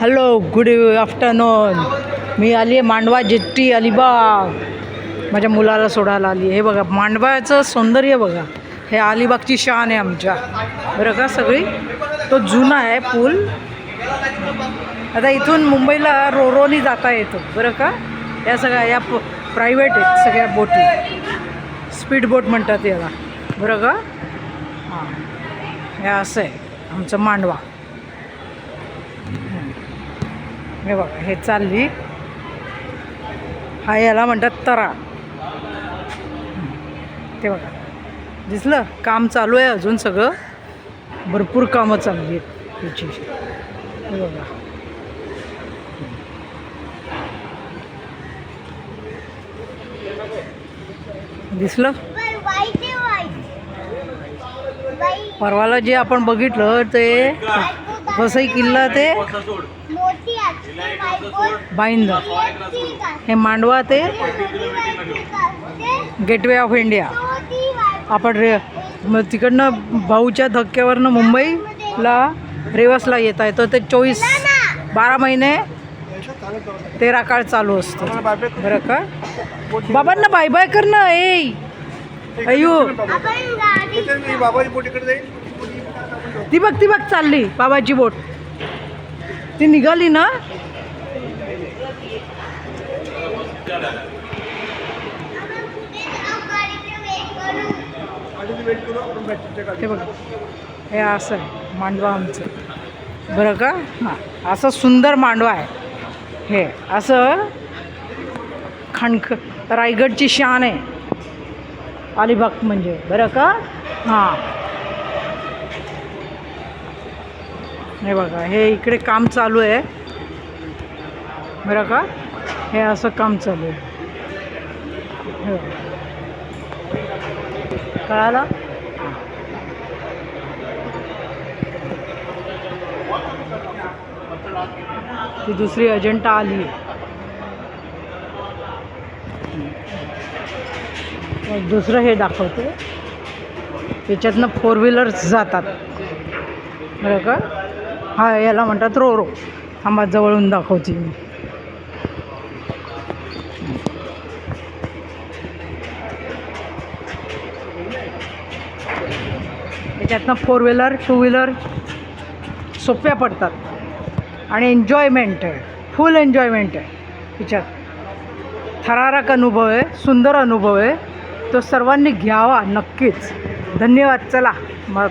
Hello good afternoon मी आली आहे Mandwa jetty Alibag. माझ्या मुलाला सोडायला आली आहे. हे बघा मांडवाचं सौंदर्य बघा. हे अलिबागची शान आहे आमच्या. बरं का सगळी? तो जुना आहे पूल. आता इथून मुंबईला रोरोनी जाता येतो. बरं का? या सगळ्या या प्रायव्हेट आहेत सगळ्या बोटी. स्पीड बोट म्हणतात याला. बरं का? हां. हे असं आहे आमचं मांडवा. हे बघा हे चालली. हा याला म्हणतात तरा. ते बघा दिसलं? काम चालू आहे अजून सगळं. भरपूर कामं चालली आहेत याची. हे बघा. दिसलं? परवाला जे आपण बघितलं ते वसई किल्ला ते? बाईंद. हे मांडवा ते गेटवे ऑफ इंडिया. आपण रे तिकडनं भाऊच्या धक्क्यावरनं मुंबईला रेवसला आहे. तर ते चोवीस बारा महिने तेरा काळ चालू असतो. बरं का? बाबांना बाय बाय कर ना ए. अयो बाबाची बोट इकडे ती बघ ती बघ चालली बाबाची बोट. ती निघाली ना. हे बघ. हे असं आहे मांडवा आमचं. बरं का? हां असं सुंदर मांडवा आहे. हे असं खणख रायगडची शान आहे. अलिबाग म्हणजे बरं का? हां. हे बघा हे इकडे काम चालू आहे. बरं का? हे असं काम चालू आहे. कळालं? ती दुसरी अजेंटा आली. मग दुसरं हे दाखवते त्याच्यातनं फोर व्हीलर्स जातात. बरं का? हा याला म्हणतात रो रो थांबा जवळून दाखवते मी. त्याच्यातनं फोर व्हीलर टू व्हीलर सोप्या पडतात. आणि एन्जॉयमेंट आहे. फुल एन्जॉयमेंट आहे. तिच्यात थरारक अनुभव आहे सुंदर अनुभव आहे. तो सर्वांनी घ्यावा नक्कीच. धन्यवाद. चला मग